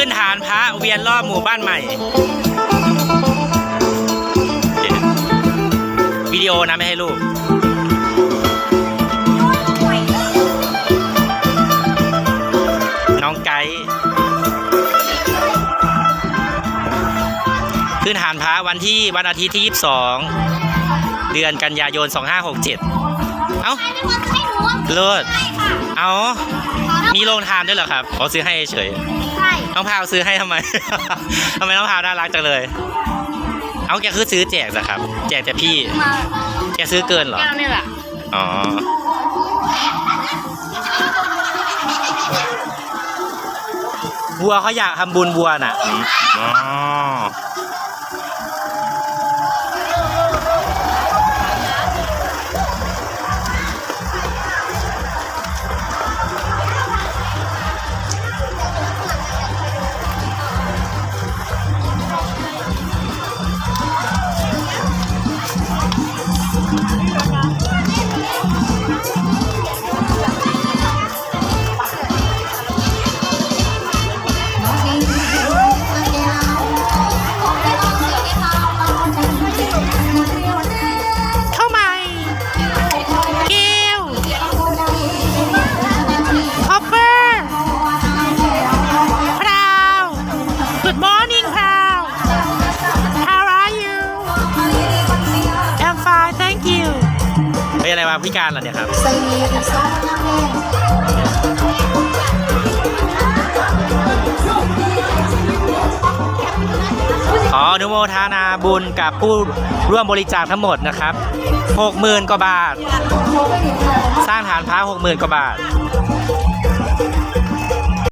ขึ้นฐานพระเวียนรอบหมู่บ้านใหม่ วิดีโอนะไม่ให้ลูกน้องไกด์ขึ้นฐานพระวันที่วันอาทิตย์ที่ 22 เดือนกันยายน 2567 เอ้าให้หนูว่าเลิศใช่ค่ะเอาขอรับ มีโรงทานด้วยเหรอครับเขาซื้อให้เฉยใช่น้องพาวซื้อให้ทำไม ทำไมน้องพาวน่ารักจังเลย เอาแกคือซื้อแจกสิครับ แจกแต่พี่ มาแกซื้อเกินเหรอ แก้วนี่แหละอ๋อวัวเขาอยากทำบุญวัวน่ะอืมอ๋ เฮ้ยอะไรวะพิการเหรอเนี่ยครับ ขออนุโมทนาบุญกับผู้ร่วมบริจาคทั้งหมดนะครับหกหมื่นกว่าบาท สร้างฐานพระหกหมื่นกว่าบาท